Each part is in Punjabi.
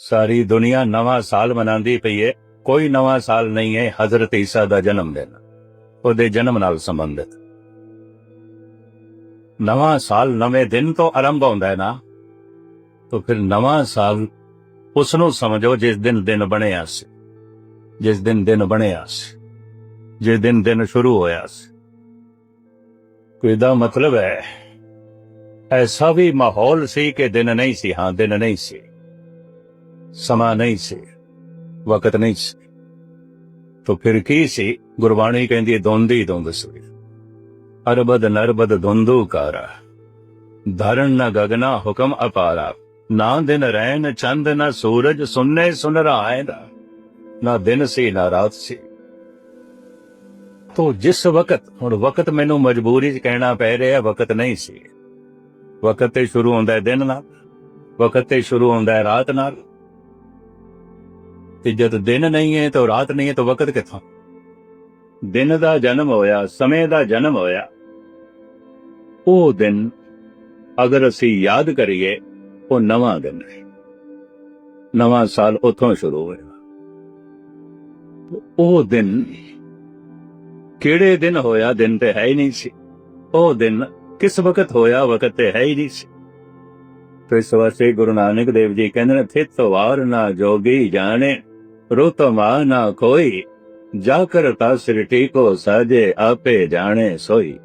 ਸਾਰੀ ਦੁਨੀਆ ਨਵਾਂ ਸਾਲ ਮਨਾਉਂਦੀ ਪਈ ਏ। ਕੋਈ ਨਵਾਂ ਸਾਲ ਨਹੀਂ ਹੈ ਹਜ਼ਰਤ ਈਸਾ ਦਾ ਜਨਮ ਦਿਨ। ਉਹਦੇ ਜਨਮ ਨਾਲ ਸੰਬੰਧਿਤ। ਨਵਾਂ ਸਾਲ ਨਵੇਂ ਦਿਨ ਤੋਂ ਆਰੰਭ ਹੁੰਦਾ ਹੈ ਨਾ। ਤਾਂ ਫਿਰ ਨਵਾਂ ਸਾਲ ਉਸ ਨੂੰ ਸਮਝੋ ਜਿਸ ਦਿਨ ਦਿਨ ਬਣਿਆ ਸੀ। ਜਿਸ ਦਿਨ ਦਿਨ ਬਣਿਆ ਸੀ। ਜਿਸ ਦਿਨ ਦਿਨ ਸ਼ੁਰੂ ਹੋਇਆ ਸੀ। ਕੋਈ ਦਾ ਮਤਲਬ ਹੈ, ਐਸਾ ਵੀ ਮਾਹੌਲ ਸੀ ਕਿ ਦਿਨ ਨਹੀਂ ਸੀ, ਹਾਂ ਦਿਨ ਨਹੀਂ ਸੀ। ਸਮਾਂ ਨਹੀਂ ਸੀ, ਵਕਤ ਨਹੀਂ ਸੀ। ਤਾਂ ਫਿਰ ਕੀ ਸੀ? ਗੁਰਬਾਣੀ ਕਹਿੰਦੀ ਹੈ ਧੁੰਦ ਹੀ ਧੁੰਦ ਸੀ। ਅਰਬਦ ਨਰਬਦ ਧੁੰਦੂ ਕਾਰਾ। ਧਰਨ ਨ ਗਗਨਾ ਹੁਕਮ ਅਪਾਰਾ। ਨਾ ਦਿਨ ਰਹਿਣ ਚੰਦ ਨਾ ਸੂਰਜ ਸੁਨਨੇ ਸੁਨ ਰਹਾ ਦਾ ਨਾ ਦਿਨ ਸੀ, ਨਾ ਰਾਤ ਸੀ। ਤੋ ਜਿਸ ਵਕਤ, ਹੁਣ ਵਕਤ ਮੈਨੂੰ ਮਜਬੂਰੀ 'ਚ ਕਹਿਣਾ ਪੈ ਰਿਹਾ, ਵਕਤ ਨਹੀਂ ਸੀ। ਵਕਤ ਤੇ ਸ਼ੁਰੂ ਹੁੰਦਾ ਦਿਨ ਨਾਲ, ਵਕਤ ਤੇ ਸ਼ੁਰੂ ਹੁੰਦਾ ਰਾਤ ਨਾਲ। ਤੇ ਜਦ ਦਿਨ ਨਹੀਂ ਹੈ ਤਾਂ ਰਾਤ ਨਹੀਂ ਹੈ ਤਾਂ ਵਕਤ ਕਿੱਥੋਂ? ਦਿਨ ਦਾ ਜਨਮ ਹੋਇਆ, ਸਮੇਂ ਦਾ ਜਨਮ ਹੋਇਆ। ਉਹ ਦਿਨ ਅਗਰ ਅਸੀਂ ਯਾਦ ਕਰੀਏ, ਉਹ ਨਵਾਂ ਦਿਨ ਹੈ। ਨਵਾਂ ਸਾਲ ਉੱਥੋਂ ਸ਼ੁਰੂ ਹੋਇਆ। ਉਹ ਦਿਨ ਕਿਹੜੇ ਦਿਨ ਹੋਇਆ, ਦਿਨ ਤੇ ਹੈ ਹੀ ਨਹੀਂ ਸੀ। ਉਹ ਦਿਨ ਕਿਸ ਵਕਤ ਹੋਇਆ, ਵਕਤ ਤੇ ਹੈ ਹੀ ਨਹੀਂ ਸੀ। ਤੇ ਇਸ ਵਾਸਤੇ ਗੁਰੂ ਨਾਨਕ ਦੇਵ ਜੀ ਕਹਿੰਦੇ ਨੇ, ਥਿਤ ਵਾਰ ਨਾ ਜੋਗੀ ਜਾਣੇ। ਰੁਤ ਮਾ ਨਾ ਕੋਈ ਜਾ ਕਰਤਾ ਸ੍ਰਿਟੀ ਕੋ ਸਾਜੇ ਆਪੇ ਜਾਣੇ ਸੋਈ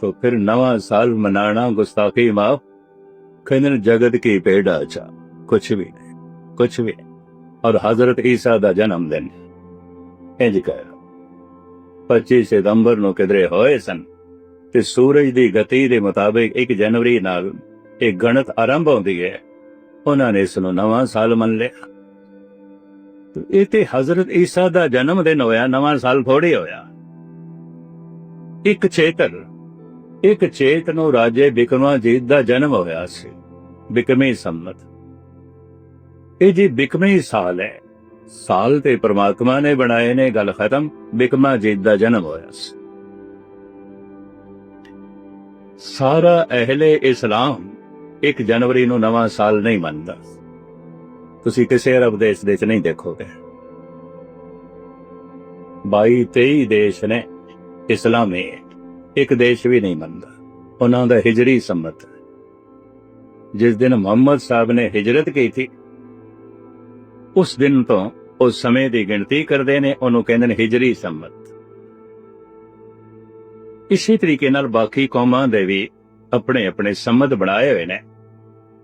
तो फिर नवा साल मनाना गुस्ताखी माफ कहने जगत की पेड़ा चा कुछ भी नहीं कुछ भी नहीं और हजरत ईसा ਦਾ ਜਨਮ ਦਿਨ ਇੰਜ ਕਹਿ 25 ਸਤੰਬਰ ਨੂੰ ਕਿਧਰੇ ਹੋਏ ਸਨ ਤੇ ਸੂਰਜ ਦੀ ਗਤੀ ਦੇ ਮੁਤਾਬਿਕ 1 ਜਨਵਰੀ ਨਾਲ ਇਹ ਗਣਤ ਆਰੰਭ ਹੁੰਦੀ ਹੈ ਉਹਨਾਂ ਨੇ ਇਸ ਨੂੰ ਨਵਾਂ ਸਾਲ ਮੰਨ ਲਿਆ ਤੇ ਇਹ ਤੇ ਹਜ਼ਰਤ ਈਸਾ ਦਾ ਜਨਮ ਦਿਨ ਹੋਇਆ, ਨਵਾਂ ਸਾਲ ਥੋੜੀ ਹੋਇਆ। ਇੱਕ ਚੇਤਰ ਇੱਕ ਚੇਤ ਨੂੰ ਰਾਜੇ ਬਿਕਰਮਾਜੀਤ ਦਾ ਜਨਮ ਹੋਇਆ ਸੀ ਬਿਕਮੇ ਸੰਮਤ। ਇਹ ਜੀ ਬਿਕਰਮੀ ਸਾਲ ਹੈ। ਸਾਲ ਤੇ ਪ੍ਰਮਾਤਮਾ ਨੇ ਬਣਾਏ ਨੇ ਗੱਲ ਖਤਮ ਬਿਕਰਮਾਜੀਤ ਦਾ ਜਨਮ ਹੋਇਆ ਸੀ। ਸਾਰਾ ਅਹਲੇ ਇਸਲਾਮ 1 ਜਨਵਰੀ ਨੂੰ ਨਵਾਂ ਸਾਲ ਨਹੀਂ ਮੰਨਦਾ। ਤੁਸੀਂ ਕਿਸੇ ਅਰਬ ਦੇਸ਼ ਦੇ ਚ ਨਹੀਂ ਦੇਖੋਗੇ। 22 23 ਦੇਸ਼ ਨੇ ਇਸਲਾਮੀ ਇੱਕ ਦੇਸ਼ ਵੀ ਨਹੀਂ ਮੰਨਦਾ। ਉਹਨਾਂ ਦਾ ਹਿਜਰੀ ਸੰਮਤ। ਜਿਸ ਦਿਨ ਮੁਹੰਮਦ ਸਾਹਿਬ ਨੇ ਹਿਜਰਤ ਕੀਤੀ, ਉਸ ਦਿਨ ਤੋਂ ਉਸ ਸਮੇਂ ਦੀ ਗਿਣਤੀ ਕਰਦੇ ਨੇ, ਉਹਨੂੰ ਕਹਿੰਦੇ ਨੇ ਹਿਜਰੀ ਸੰਮਤ। ਇਸੇ ਤਰੀਕੇ ਨਾਲ ਬਾਕੀ ਕੌਮਾਂ ਦੇ ਵੀ ਆਪਣੇ ਆਪਣੇ ਸੰਮਤ ਬਣਾਏ ਹੋਏ ਨੇ।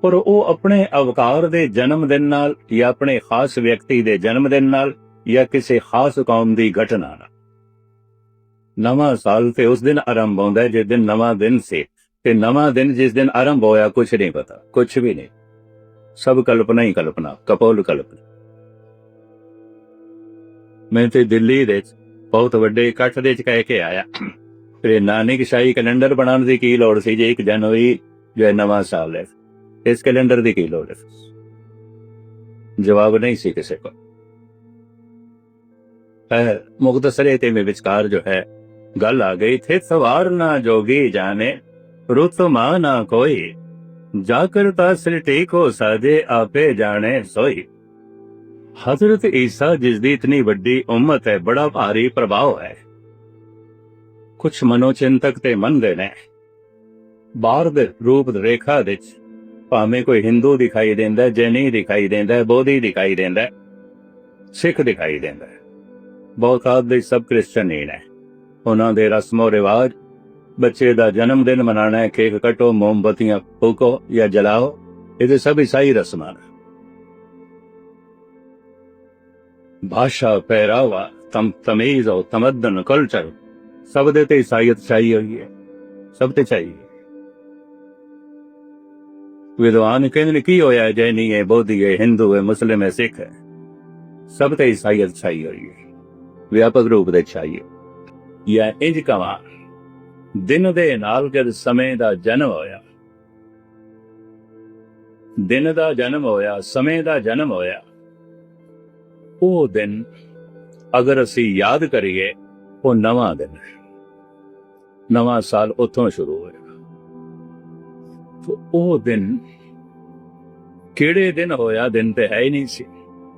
ਪਰ ਉਹ ਆਪਣੇ ਅਵਕਾਰ ਦੇ ਜਨਮ ਦਿਨ ਨਾਲ ਜਾਂ ਆਪਣੇ ਖਾਸ ਵਿਅਕਤੀ ਦੇ ਜਨਮ ਦਿਨ ਨਾਲ ਜਾਂ ਕਿਸੇ ਖਾਸ ਕੌਮ ਦੀ ਘਟਨਾ ਨਾਲ। ਨਵਾਂ ਸਾਲ ਤੇ ਉਸ ਦਿਨ ਆਰੰਭ ਹੁੰਦਾ ਹੈ, ਜਿਸ ਦਿਨ ਨਵਾਂ ਦਿਨ ਸੀ। ਤੇ ਨਵਾਂ ਦਿਨ ਜਿਸ ਦਿਨ ਆਰੰਭ ਹੋਇਆ ਕੁਝ ਨਹੀਂ ਪਤਾ ਕੁਝ ਵੀ ਨਹੀਂ। ਸਭ ਕਲਪਨਾ ਹੀ ਕਲਪਨਾ, ਕਪੋਲ ਕਲਪਨਾ। ਮੈਂ ਤੇ ਦਿੱਲੀ ਦੇ ਬਹੁਤ ਵੱਡੇ ਇਕੱਠ ਦੇ ਚ ਕਹਿ ਕੇ ਆਇਆ। ਫਿਰ ਨਾਨਕ ਸ਼ਾਹੀ ਕੈਲੰਡਰ ਬਣਾਉਣ ਦੀ ਕੀ ਲੋੜ ਸੀ, ਜੇ 1 ਜਨਵਰੀ ਜੋ ਹੈ ਨਵਾਂ ਸਾਲ ਹੈ। ਇਸ ਕੈਲੰਡਰ ਦੀ ਕੀ ਲੋੜ ਹੈ ਜਵਾਬ ਨਹੀਂ ਸੀ ਕਿਸੇ ਕੋਲ। ਹੈ ਮੁਕਤਸਰੇ ਤੇ ਮੇ ਵਿਚਕਾਰ ਜੋ ਹੈ, ਗੱਲ ਆ ਗਈ ਥੇ, ਸਵਾਰ ਨਾ ਜੋਗੀ ਜਾਣੇ, ਰੁਤ ਮਾ ਨਾ ਕੋਈ, ਜਾ ਕਰਤਾ ਸ੍ਰਿਟੀ ਕੋ ਸਾਜੇ ਆਪੇ ਜਾਣੇ ਸੋਈ। ਹਜ਼ਰਤ ਈਸਾ ਜਿਸ ਦੀ ਇਤਨੀ ਵੱਡੀ ਉਮਤ ਹੈ, ਬੜਾ ਭਾਰੀ ਪ੍ਰਭਾਵ ਹੈ। ਕੁਝ ਮਨੋਚਿੰਤਕ ਤੇ ਮੰਨਦੇ ਨੇ। ਬਾਹਰ ਦੇ ਰੂਪ ਰੇਖਾ ਵਿੱਚ ਭਾਵੇਂ ਕੋਈ ਹਿੰਦੂ ਦਿਖਾਈ ਦਿੰਦਾ ਜੈਨੀ ਦਿਖਾਈ ਦਿੰਦਾ ਬੋਧੀ ਦਿਖਾਈ ਦਿੰਦਾ ਸਿੱਖ ਦਿਖਾਈ ਦਿੰਦਾ ਹੈ। ਬਹੁਤਾਤ ਦੇ ਸਭ ਕ੍ਰਿਸਚਨ ਹੀ ਨੇ। ਉਹਨਾਂ ਦੇ ਰਸਮੋ ਰਿਵਾਜ, ਬੱਚੇ ਦਾ ਜਨਮ ਦਿਨ ਮਨਾਣਾ ਹੈ ਕੇਕ ਕਟੋ, ਮੋਮਬਤੀਆਂ ਫੂਕੋ ਜਾਂ ਜਲਾਓ ਇਹਦੇ ਸਭ ਈਸਾਈ ਰਸਮਾਂ ਨੇ। ਭਾਸ਼ਾ ਪਹਿਰਾਵਾ, ਤਮ ਤਮੀਜ਼ ਔਰ ਤਮਦਨ, ਕਲਚਰ, ਸਭ ਦੇ ਤੇ ਈਸਾਈਅਤ ਚਾਹੀ ਹੋਈ ਹੈ। ਸਭ ਤੇ ਚਾਹੀਏ ਵਿਦਵਾਨ ਕਹਿੰਦੇ ਨੇ ਕੀ ਹੋਇਆ ਜੈਨੀ ਹੈ ਬੋਧੀ ਹੈ ਹਿੰਦੂ ਹੈ ਮੁਸਲਿਮ ਹੈ ਸਿੱਖ ਹੈ ਸਭ ਤੇ ਈਸਾਈਅਤ ਚਾਹੀ ਹੋਈ ਹੈ ਵਿਆਪਕ ਰੂਪ ਦੇ ਚਾਹੀਏ ਜਾਂ ਇੰਜ ਕਵਾ ਦਿਨ ਦੇ ਨਾਲ ਜਦ ਸਮੇਂ ਦਾ ਜਨਮ ਹੋਇਆ ਦਿਨ ਦਾ ਜਨਮ ਹੋਇਆ ਸਮੇਂ ਦਾ ਜਨਮ ਹੋਇਆ ਉਹ ਦਿਨ ਅਗਰ ਅਸੀਂ ਯਾਦ ਕਰੀਏ ਉਹ ਨਵਾਂ ਦਿਨ ਹੈ ਨਵਾਂ ਸਾਲ ਉੱਥੋਂ ਸ਼ੁਰੂ ਹੋਇਆ ਤੋ ਉਹ ਦਿਨ ਕਿਹੜੇ ਦਿਨ ਹੋਇਆ? ਦਿਨ ਤੇ ਹੈ ਹੀ ਨਹੀਂ ਸੀ।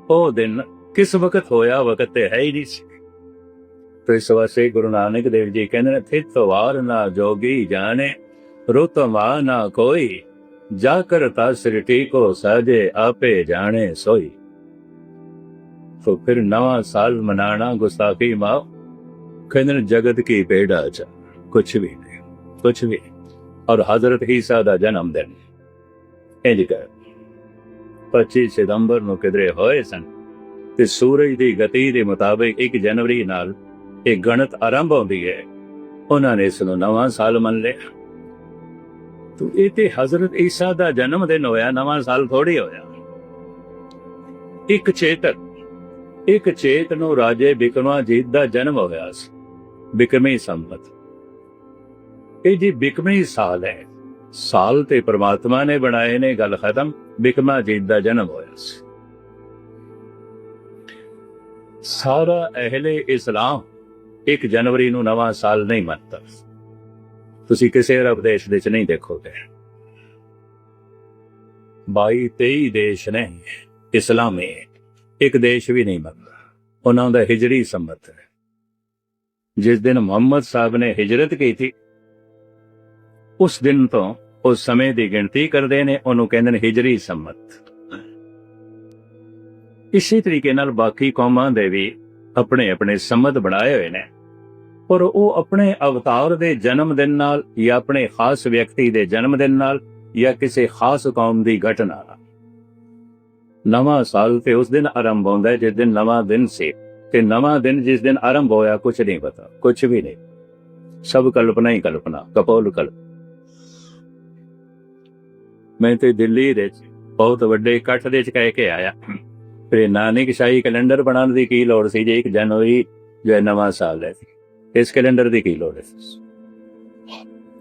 ਉਹ ਦਿਨ ਕਿਸ ਵਕਤ ਹੋਇਆ? ਵਕਤ ਤੇ ਹੈ ਹੀ ਨਹੀਂ ਸੀ। ਤੇ ਇਸ ਵਾਸਤੇ ਗੁਰੂ ਨਾਨਕ ਦੇਵ ਜੀ ਕਹਿੰਦੇ ਨੇ ਫਿਰ ਤਵਾਰ ਨਾ ਜੋਗੀ ਜਾਣੇ ਰੁਤਮਾ ਨਾ ਕੋਈ, ਜਾ ਕਰਤਾ ਸ੍ਰਿਟੀ ਕੋ ਸਾਜੇ ਆਪੇ ਜਾਣੇ ਸੋਈ। ਤੋ ਫਿਰ ਨਵਾਂ ਸਾਲ ਮਨਾਣਾ ਗੁਸਾਖੀ ਮਾਂ ਕਹਿੰਦੇ ਨੇ, ਜਗਤ ਕੀ ਬੇੜਾ ਚ, ਕੁਛ ਵੀ ਨਹੀਂ, ਕੁਛ ਵੀ और हजरत ईसा ਦਾ ਜਨਮ ਦਿਨ ਇੰਜ ਕਰ 25 ਸਤੰਬਰ ਨੂੰ ਕਿਧਰੇ ਹੋਏ ਸਨ ਤੇ ਸੂਰਜ ਦੀ ਗਤੀ ਦੇ ਮੁਤਾਬਿਕ 1 ਜਨਵਰੀ ਨਾਲ ਇਹ ਗਣਤ ਆਰੰਭ ਹੁੰਦੀ ਹੈ ਉਹਨਾਂ ਨੇ ਇਸ ਨੂੰ ਨਵਾਂ ਸਾਲ ਮੰਨ ਲਿਆ ਤੋ ਇਹ ਤੇ ਹਜ਼ਰਤ ਈਸਾ ਦਾ ਜਨਮ ਦਿਨ ਹੋਇਆ ਨਵਾਂ ਸਾਲ ਥੋੜੀ ਹੋਇਆ ਇੱਕ ਚੇਤਨ ਇੱਕ ਚੇਤ ਨੂੰ ਰਾਜੇ ਬਿਕਰਮਾਜੀਤ ਦਾ ਜਨਮ ਹੋਇਆ ਸੀ ਬਿਕਰਮੀ ਸੰਮਤ ਇਹ ਜੀ ਬਿਕਰਮੀ ਸਾਲ ਹੈ। ਸਾਲ ਤੇ ਪ੍ਰਮਾਤਮਾ ਨੇ ਬਣਾਏ ਨੇ ਗੱਲ ਖਤਮ, ਬਿਕਮਾ ਬਿਕਰਮਾਜੀਤ ਦਾ ਜਨਮ ਹੋਇਆ ਸੀ। ਸਾਰਾ ਅਹਲੇ ਇਸਲਾਮ 1 ਜਨਵਰੀ ਨੂੰ ਨਵਾਂ ਸਾਲ ਨਹੀਂ ਮੰਨਦਾ। ਤੁਸੀਂ ਕਿਸੇ ਅਰਬ ਦੇਸ਼ ਦੇ ਵਿੱਚ ਨਹੀਂ ਦੇਖੋਗੇ। 22 23 ਦੇਸ਼ ਨੇ ਇਸਲਾਮੀ, ਇੱਕ ਦੇਸ਼ ਵੀ ਨਹੀਂ ਮੰਨਦਾ। ਉਹਨਾਂ ਦਾ ਹਿਜਰੀ ਸੰਮਤ ਹੈ। ਜਿਸ ਦਿਨ ਮੁਹੰਮਦ ਸਾਹਿਬ ਨੇ ਹਿਜਰਤ ਕੀਤੀ ਉਸ ਦਿਨ ਤੋਂ ਉਸ ਸਮੇਂ ਦੀ ਗਿਣਤੀ ਕਰਦੇ ਨੇ, ਉਹਨੂੰ ਕਹਿੰਦੇ ਨੇ ਹਿਜਰੀ ਸੰਮਤ। ਇਸੇ ਤਰੀਕੇ ਨਾਲ ਬਾਕੀ ਕੌਮਾਂ ਦੇ ਵੀ ਆਪਣੇ ਆਪਣੇ ਸੰਮਤ ਬਣਾਏ ਹੋਏ ਨੇ। ਪਰ ਉਹ ਆਪਣੇ ਅਵਤਾਰ ਦੇ ਜਨਮ ਦਿਨ ਨਾਲ ਜਾਂ ਆਪਣੇ ਖਾਸ ਵਿਅਕਤੀ ਦੇ ਜਨਮ ਦਿਨ ਨਾਲ ਜਾਂ ਕਿਸੇ ਖਾਸ ਕੌਮ ਦੀ ਘਟਨਾ ਨਾਲ। ਨਵਾਂ ਸਾਲ ਤੇ ਉਸ ਦਿਨ ਆਰੰਭ ਹੁੰਦਾ ਹੈ, ਜਿਸ ਦਿਨ ਨਵਾਂ ਦਿਨ ਸੀ ਤੇ ਨਵਾਂ ਦਿਨ ਜਿਸ ਦਿਨ ਆਰੰਭ ਹੋਇਆ ਕੁਝ ਨਹੀਂ ਪਤਾ ਕੁਝ ਵੀ ਨਹੀਂ। ਸਭ ਕਲਪਨਾ ਹੀ ਕਲਪਨਾ, ਕਪੋਲ ਕਲਪ। ਮੈਂ ਤੇ ਦਿੱਲੀ ਦੇ ਬਹੁਤ ਵੱਡੇ ਇਕੱਠ ਦੇ ਵਿੱਚ ਕਹਿ ਕੇ ਆਇਆ। ਫਿਰ ਨਾਨਕ ਸ਼ਾਹੀ ਕੈਲੰਡਰ ਬਣਾਉਣ ਦੀ ਕੀ ਲੋੜ ਸੀ ਜੇ 1 ਜਨਵਰੀ ਜੋ ਨਵਾਂ ਸਾਲ ਹੈ? ਇਸ ਕੈਲੰਡਰ ਦੀ ਕੀ ਲੋੜ ਹੈ?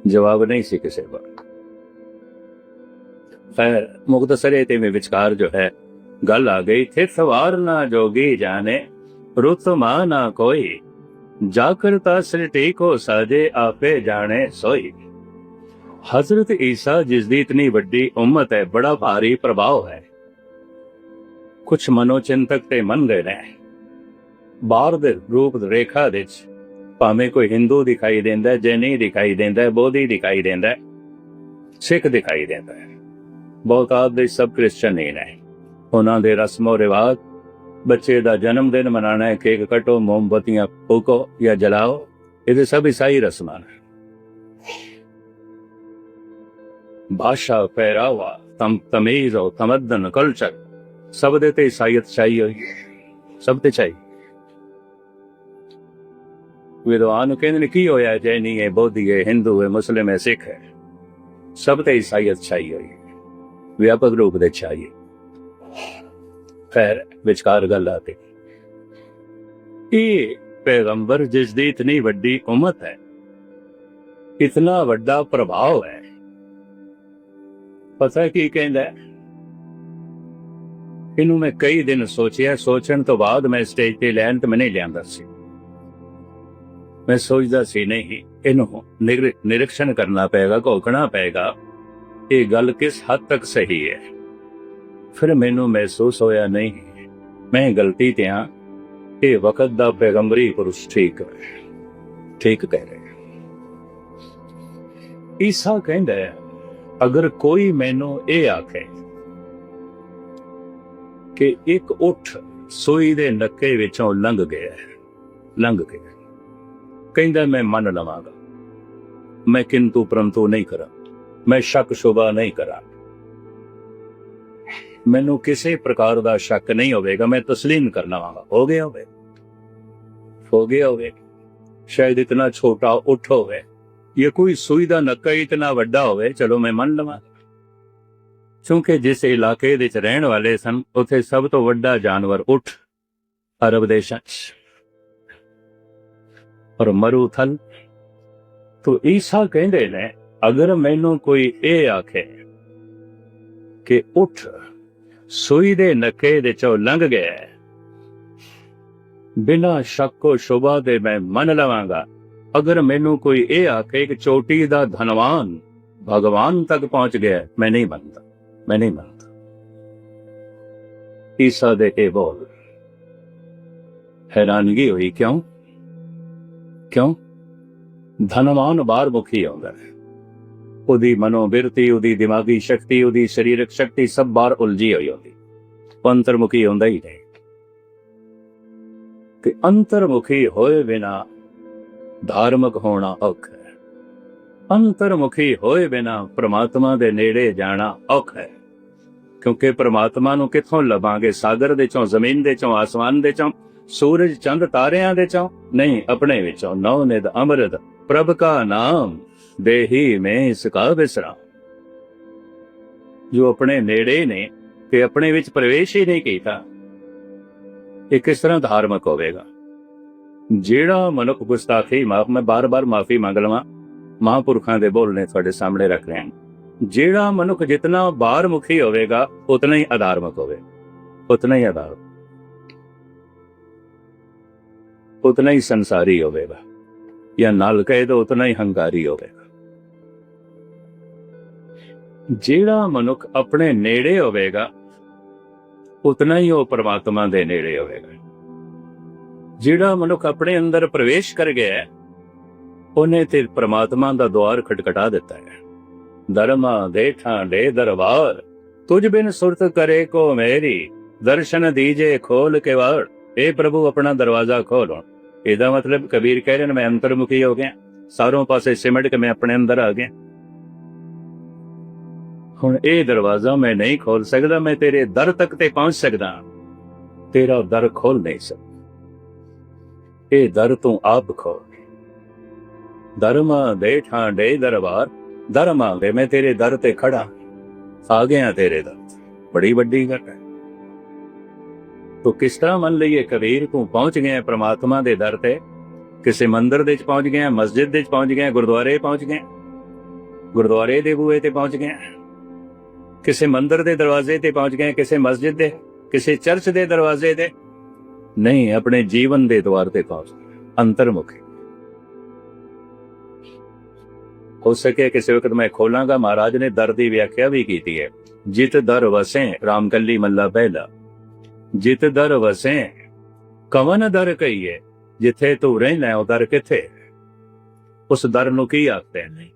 ਜਵਾਬ ਨਹੀਂ ਸੀ ਕਿਸੇ ਦਾ। ਖੈਰ ਮੁਖਤਸਰ ਤੇ ਮੇ ਵਿਚਕਾਰ ਜੋ ਹੈ, ਗੱਲ ਆ ਗਈ ਥੇ ਸਵਾਰ ਨਾ ਜੋਗੀ ਜਾਣੇ, ਰੁਤ ਮਾ ਨਾ ਕੋਈ ਜਾ ਕਰਤਾ ਸ੍ਰਿਟੀ ਕੋ ਸਾਜੇ, ਆਪੇ ਜਾਣੇ ਸੋਈ। ਹਜ਼ਰਤ ਈਸਾ, ਜਿਸ ਦੀ ਇਤਨੀ ਵੱਡੀ ਉਮਤ ਹੈ, ਬੜਾ ਭਾਰੀ ਪ੍ਰਭਾਵ ਹੈ। ਕੁਝ ਮਨੋਚਿੰਤਕ ਤੇ ਮੰਨਦੇ ਨੇ। ਬਾਹਰ ਦੇ ਰੂਪ ਰੇਖਾ ਵਿੱਚ ਭਾਵੇਂ ਕੋਈ ਹਿੰਦੂ ਦਿਖਾਈ ਦਿੰਦਾ ਹੈ, ਜੈਨੀ ਦਿਖਾਈ ਦਿੰਦਾ ਹੈ, ਬੋਧੀ ਦਿਖਾਈ ਦਿੰਦਾ ਹੈ, ਸਿੱਖ ਦਿਖਾਈ ਦਿੰਦਾ ਹੈ। ਬਹੁਤਾਤ ਦੇ ਸਭ ਕ੍ਰਿਸਚਨ ਨਹੀਂ ਨੇ। ਉਹਨਾਂ ਦੇ ਰਸਮੋ ਰਿਵਾਜ, ਬੱਚੇ ਦਾ ਜਨਮ ਦਿਨ ਮਨਾਣਾ ਹੈ, ਕੇਕ ਕਟੋ, ਮੋਮਬਤੀਆਂ ਫੂਕੋ ਜਾਂ ਜਲਾਓ ਇਹਦੇ ਸਭ ਈਸਾਈ ਰਸਮਾਂ ਨੇ। ਭਾਸ਼ਾ ਪਹਿਰਾਵਾ ਤਮ ਤਮੀਜ਼ ਔਰ ਤਮਦਨ ਕਲਚਰ ਸਭ ਦੇ ਤੇ ਈਸਾਈਅਤ ਚਾਹੀ ਹੋਈ ਸਭ ਤੇ ਚਾਹੀ ਵਿਦਵਾਨ ਕਹਿੰਦੇ ਨੇ ਕੀ ਹੋਇਆ ਜੈਨੀ ਹੈ ਬੋਧੀ ਹੈ ਹਿੰਦੂ ਹੈ ਮੁਸਲਿਮ ਹੈ ਸਿੱਖ ਹੈ ਸਭ ਤੇ ਈਸਾਈਅਤ ਚਾਹੀ ਹੋਈ ਵਿਆਪਕ ਰੂਪ ਦੇ ਚਾਹੀਏ ਖੈਰ ਵਿਚਕਾਰ ਗੱਲ ਆਤੇ ਇਹ ਪੈਗੰਬਰ ਜਿਸ ਦੀ ਇਤਨੀ ਵੱਡੀ ਉਮਤ ਹੈ ਇਤਨਾ ਵੱਡਾ ਪ੍ਰਭਾਵ ਹੈ ਪਤਾ ਕੀ ਕਹਿੰਦਾ ਇਹਨੂੰ ਮੈਂ ਕਈ ਦਿਨ ਸੋਚਿਆ ਸੋਚਣ ਤੋਂ ਬਾਅਦ ਮੈਂ ਸਟੇਜ ਤੇ ਲੈਣ ਤੇ ਮੈਂ ਨਹੀਂ ਲਿਆਂਦਾ ਸੀ। ਮੈਂ ਸੋਚਦਾ ਸੀ ਨਹੀਂ ਇਹਨੂੰ ਨਿਰ- ਨਿਰੀਖਣ ਕਰਨਾ ਪਏਗਾ ਘੋਖਣਾ ਪਏਗਾ। ਇਹ ਗੱਲ ਕਿਸ ਹੱਦ ਤੱਕ ਸਹੀ ਹੈ? ਫਿਰ ਮੈਨੂੰ ਮਹਿਸੂਸ ਹੋਇਆ ਨਹੀਂ ਮੈਂ ਗਲਤੀ ਤੇ ਆ ਇਹ ਵਕਤ ਦਾ ਪੈਗੰਬਰੀ ਪੁਰਸ਼ ਠੀਕ ਠੀਕ ਕਹਿ ਰਿਹਾ ਈਸਾ ਕਹਿੰਦਾ ਹੈ, ਅਗਰ ਕੋਈ ਮੈਨੂੰ ਇਹ ਆਖੇ ਕਿ ਇੱਕ ਉੱਠ ਸੂਈ ਦੇ ਨੱਕੇ ਵਿੱਚੋਂ ਲੰਘ ਗਿਆ ਹੈ, ਲੰਘ ਗਿਆ ਕਹਿੰਦਾ ਮੈਂ ਮੰਨ ਲਵਾਂਗਾ। ਮੈਂ ਕਿੰਤੂ ਪਰੰਤੂ ਨਹੀਂ ਕਰਾਂ। ਮੈਂ ਸ਼ੱਕ ਸ਼ੋਭਾ ਨਹੀਂ ਕਰਾਂ। ਮੈਨੂੰ ਕਿਸੇ ਪ੍ਰਕਾਰ ਦਾ ਸ਼ੱਕ ਨਹੀਂ ਹੋਵੇਗਾ। ਮੈਂ ਤਸਲੀਮ ਕਰ ਲਵਾਂਗਾ। ਹੋ ਗਿਆ ਹੋਵੇ। ਹੋ ਗਿਆ ਹੋਵੇ। ਸ਼ਾਇਦ ਇਤਨਾ ਛੋਟਾ ਉੱਠ ਹੋਵੇ। ਇਹ ਕੋਈ ਸੂਈ ਦਾ ਨੱਕਾ ਹੀ ਇਤਨਾ ਵੱਡਾ ਹੋਵੇ ਚਲੋ ਮੈਂ ਮੰਨ ਲਵਾਂ। ਕਿਉਂਕਿ ਜਿਸ ਇਲਾਕੇ ਦੇ ਵਿੱਚ ਰਹਿਣ ਵਾਲੇ ਸਨ ਉੱਥੇ ਸਭ ਤੋਂ ਵੱਡਾ ਜਾਨਵਰ ਉੱਠ ਅਰਬ ਦੇਸ਼ਾਂ 'ਚ। ਔਰ ਮਰੂਥਲ ਤੋ ਈਸਾ ਕਹਿੰਦੇ ਨੇ ਅਗਰ ਮੈਨੂੰ ਕੋਈ ਇਹ ਆਖੇ ਕਿ ਉੱਠ ਸੂਈ ਦੇ ਨੱਕੇ ਦੇ ਚੋਂ ਲੰਘ ਗਿਆ ਹੈ, ਬਿਨਾਂ ਸ਼ੱਕੋ ਸ਼ੁਬਾ ਦੇ ਮੈਂ ਮੰਨ ਲਵਾਂਗਾ। ਅਗਰ ਮੈਨੂੰ ਕੋਈ ਇਹ ਆਖੇ ਕਿ ਚੋਟੀ ਦਾ ਧਨਵਾਨ ਭਗਵਾਨ ਤੱਕ ਪਹੁੰਚ ਗਿਆ ਹੈ, ਮੈਂ ਨਹੀਂ ਮੰਨਦਾ ਮੈਂ ਨਹੀਂ ਮੰਨਦਾ ਈਸਾ ਦੇ ਇਹ ਬੋਲ ਹੈਰਾਨਗੀ ਹੋਈ ਕਿਉਂ ਕਿਉਂ ਧਨਵਾਨ ਬਾਹਰ ਮੁਖੀ ਆਉਂਦਾ ਹੈ ਉਹਦੀ ਮਨੋਬਿਰਤੀ ਉਹਦੀ ਦਿਮਾਗੀ ਸ਼ਕਤੀ ਉਹਦੀ ਸਰੀਰਕ ਸ਼ਕਤੀ ਸਭ ਬਾਹਰ ਉਲਝੀ ਹੋਈ ਹੁੰਦੀ ਉਹ ਅੰਤਰਮੁਖੀ ਹੁੰਦਾ ਹੀ ਨਹੀਂ ਕਿ ਅੰਤਰਮੁਖੀ ਹੋਏ ਬਿਨਾ ਧਾਰਮਿਕ ਹੋਣਾ ਔਖਾ ਹੈ। ਅੰਤਰਮੁਖੀ ਹੋਏ ਬਿਨਾ ਪ੍ਰਮਾਤਮਾ ਦੇ ਨੇੜੇ ਜਾਣਾ ਔਖਾ ਹੈ। ਕਿਉਂਕਿ ਪ੍ਰਮਾਤਮਾ ਨੂੰ ਕਿੱਥੋਂ ਲਵਾਂਗੇ? ਸਾਗਰ ਦੇ ਚੋਂ, ਜ਼ਮੀਨ ਦੇ ਚੋਂ, ਆਸਮਾਨ ਦੇ ਚੋਂ, ਸੂਰਜ, ਚੰਦ, ਤਾਰਿਆਂ ਦੇ ਚੋਂ? ਨਹੀਂ, ਆਪਣੇ ਵਿੱਚੋਂ। ਨੌ ਨਿਦ ਅੰਮ੍ਰਿਤ, ਪ੍ਰਭ ਕਾ ਨਾਮ, ਦੇਹੀ ਮੈਂ ਇਸ ਕਾ ਬਿਸਰਾ ਜੋ ਆਪਣੇ ਨੇੜੇ ਨੇ ਤੇ ਆਪਣੇ ਵਿੱਚ ਪ੍ਰਵੇਸ਼ ਹੀ ਨਹੀਂ ਕੀਤਾ, ਇਹ ਕਿਸ ਤਰ੍ਹਾਂ ਧਾਰਮਿਕ ਹੋਵੇਗਾ? ਜਿਹੜਾ ਮਨੁੱਖ ਗੁਸਤਾਖੀ ਮਾਫ, ਮੈਂ ਬਾਰ-ਬਾਰ ਮਾਫੀ ਮੰਗ ਲਵਾਂ, ਮਹਾਂਪੁਰਖਾਂ ਦੇ ਬੋਲਨੇ ਤੁਹਾਡੇ ਸਾਹਮਣੇ ਰੱਖ ਰਿਹਾ ਹਾਂ ਜਿਹੜਾ ਮਨੁੱਖ ਜਿਤਨਾ ਬਾਹਰ ਮੁਖੀ ਹੋਵੇਗਾ, ਉਤਨਾ ਹੀ ਅਧਾਰਮਿਕ ਹੋਵੇ। ਉਤਨਾ ਹੀ ਅਧਾਰ ਉਤਨਾ ਹੀ ਸੰਸਾਰੀ ਹੋਵੇਗਾ। ਜਾਂ ਨਾਲ ਕਹੇ ਤਾਂ ਉਤਨਾ ਹੀ ਹੰਕਾਰੀ ਹੋਵੇਗਾ। ਜਿਹੜਾ ਮਨੁੱਖ ਆਪਣੇ ਨੇੜੇ ਹੋਵੇਗਾ, ਉਤਨਾ ਹੀ ਉਹ ਪਰਮਾਤਮਾ ਦੇ ਨੇੜੇ ਹੋਵੇਗਾ। ਜਿਹੜਾ ਮਨੁੱਖ ਆਪਣੇ ਅੰਦਰ ਪ੍ਰਵੇਸ਼ ਕਰ ਗਿਆ ਉਹਨੇ ਤੇ ਪ੍ਰਮਾਤਮਾ ਦਾ ਦੁਆਰ ਖਟਖਟਾ ਦਿੱਤਾ ਹੈ। ਧਰਮਾ ਦੇਠਾਂ ਦੇ ਦਰਬਾਰ, ਤੁਝ ਬਿਨ ਸੁਰਤ ਕਰੇ ਕੋ ਮੇਰੀ, ਦਰਸ਼ਨ ਦੀਜੇ ਖੋਲ ਕੇ ਵਾੜ। ਇਹ ਪ੍ਰਭੂ ਆਪਣਾ ਦਰਵਾਜ਼ਾ ਖੋਲੋ ਇਹਦਾ ਮਤਲਬ ਕਬੀਰ ਕਹਿ ਰਹੇ ਨੇ, ਮੈਂ ਅੰਤਰਮੁਖੀ ਹੋ ਗਿਆ। ਸਾਰੋਂ ਪਾਸੇ ਸਿਮਟ ਕੇ ਮੈਂ ਆਪਣੇ ਅੰਦਰ ਆ ਗਿਆ। ਹੁਣ ਇਹ ਦਰਵਾਜ਼ਾ ਮੈਂ ਨਹੀਂ ਖੋਲ ਸਕਦਾ, ਮੈਂ ਤੇਰੇ ਦਰ ਤੱਕ ਤੇ ਪਹੁੰਚ ਸਕਦਾ। ਤੇਰਾ ਦਰ ਖੋਲ ਨਹੀਂ ਸਕਦਾ। ਇਹ ਦਰ ਤੂੰ ਆਪ ਖੋਲ ਧਰਮਾ ਦੇ ਠਾਂਡੇ ਦਰਬਾਰ, ਧਰਮਾ ਦੇ ਮੈਂ ਤੇਰੇ ਦਰ ਤੇ ਖੜਾ ਆ ਗਿਆ ਤੇਰੇ ਦਰ ਬੜੀ ਵੱਡੀ ਗੱਲ ਹੈ। ਤੋ ਕਿਸ ਤਰ੍ਹਾਂ ਮੰਨ ਲਈਏ ਕਬੀਰ? ਤੂੰ ਪਹੁੰਚ ਗਿਆ ਪ੍ਰਮਾਤਮਾ ਦੇ ਦਰ ਤੇ। ਕਿਸੇ ਮੰਦਿਰ ਦੇ ਵਿੱਚ ਪਹੁੰਚ ਗਿਆ ਮਸਜਿਦ ਦੇ ਵਿੱਚ ਪਹੁੰਚ ਗਿਆ ਗੁਰਦੁਆਰੇ ਪਹੁੰਚ ਗਿਆ ਗੁਰਦੁਆਰੇ ਦੇ ਬੂਹੇ ਤੇ ਪਹੁੰਚ ਗਿਆ ਕਿਸੇ ਮੰਦਰ ਦੇ ਦਰਵਾਜ਼ੇ ਤੇ ਪਹੁੰਚ ਗਿਆ ਕਿਸੇ ਮਸਜਿਦ ਦੇ, ਕਿਸੇ ਚਰਚ ਦੇ ਦਰਵਾਜ਼ੇ ਤੇ। ਨਹੀਂ ਆਪਣੇ ਜੀਵਨ ਦੇ ਦਵਾਰ ਤੇ ਪਹੁੰਚ ਗਏ ਅੰਤਰਮੁਖੀ ਹੋ ਸਕੇ ਕਿਸੇ ਵਕਤ ਮੈਂ ਖੋਲਾਂਗਾ ਮਹਾਰਾਜ ਨੇ ਦਰ ਦੀ ਵਿਆਖਿਆ ਵੀ ਕੀਤੀ ਹੈ ਜਿਤ ਦਰ ਵਸੇ ਰਾਮਕੱਲੀ ਮੱਲਾ ਪਹਿਲਾ ਜਿਤ ਦਰ ਵਸੇ ਕਵਨ ਦਰ ਕਹੀਏ ਜਿੱਥੇ ਤੂੰ ਰਹਿਣਾ ਉਹ ਦਰ ਕਿੱਥੇ ਉਸ ਦਰ ਨੂੰ ਕੀ ਆਖਦੇ ਨੇ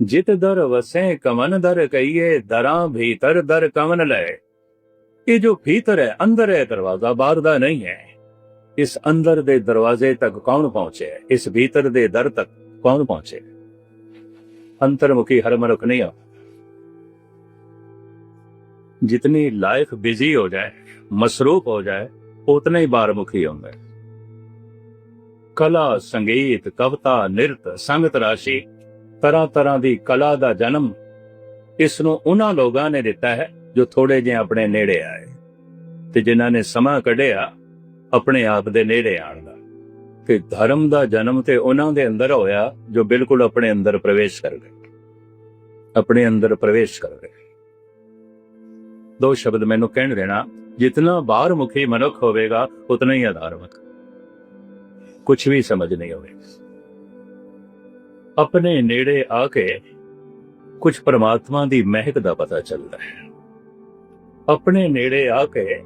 ਜਿਤ ਦਰ ਵਸੇ ਕਵਨ ਦਰ ਕਹੀਏ ਦਰਾਂ ਭੀਤਰ ਦਰ ਕਵਨ ਲੈ ਇਹ ਜੋ ਭੀਤਰ ਹੈ ਅੰਦਰ ਹੈ ਦਰਵਾਜ਼ਾ ਬਾਹਰ ਦਾ ਨਹੀਂ ਹੈ ਇਸ ਅੰਦਰ ਦੇ ਦਰਵਾਜ਼ੇ ਤੱਕ ਕੌਣ ਪਹੁੰਚੇ ਇਸ ਭੀਤਰ ਦੇ ਦਰ ਤੱਕ ਕੌਣ ਪਹੁੰਚੇ ਅੰਤਰਮੁਖੀ ਹਰ ਮਨੁੱਖ ਨਹੀਂ ਆ जितनी लाइफ बिजी हो जाए मसरूफ हो जाए उतना ही बारमुखी होंगे ਕਲਾ ਸੰਗੀਤ ਕਵਿਤਾ ਨਿਰਤ ਸੰਗਤ ਰਾਸ਼ੀ ਤਰ੍ਹਾਂ ਤਰ੍ਹਾਂ ਦੀ ਕਲਾ ਦਾ ਜਨਮ ਇਸ ਨੂੰ ਉਹਨਾਂ ਲੋਕਾਂ ਨੇ ਦਿੱਤਾ ਹੈ ਜੋ ਥੋੜੇ ਜਿਹੇ ਆਪਣੇ ਨੇੜੇ ਆਏ ਤੇ ਜਿਨ੍ਹਾਂ ਨੇ ਸਮਾਂ ਕੱਢਿਆ ਆਪਣੇ ਆਪ ਦੇ ਨੇੜੇ ਆਉਣ ਦਾ। ਕਿ ਧਰਮ ਦਾ ਜਨਮ ਤੇ ਉਹਨਾਂ ਦੇ ਅੰਦਰ ਹੋਇਆ ਜੋ ਬਿਲਕੁਲ ਆਪਣੇ ਅੰਦਰ ਪ੍ਰਵੇਸ਼ ਕਰ ਗਏ। ਆਪਣੇ ਅੰਦਰ ਪ੍ਰਵੇਸ਼ ਕਰ ਗਏ। ਦੋ ਸ਼ਬਦ ਮੈਨੂੰ ਕਹਿਣ ਦੇਣਾ, ਜਿਤਨਾ ਬਾਹਰ ਮੁਖੀ ਮਨੁੱਖ ਹੋਵੇਗਾ, ਉਤਨਾ ਹੀ ਆਧਾਰਮਕ ਕੁਝ ਵੀ ਸਮਝ ਨਹੀਂ ਹੋਵੇ ਆਪਣੇ ਨੇੜੇ ਆ ਕੇ ਕੁਝ ਪਰਮਾਤਮਾ ਦੀ ਮਹਿਕ ਦਾ ਪਤਾ ਚੱਲਦਾ ਹੈ। ਆਪਣੇ ਨੇੜੇ ਆ ਕੇ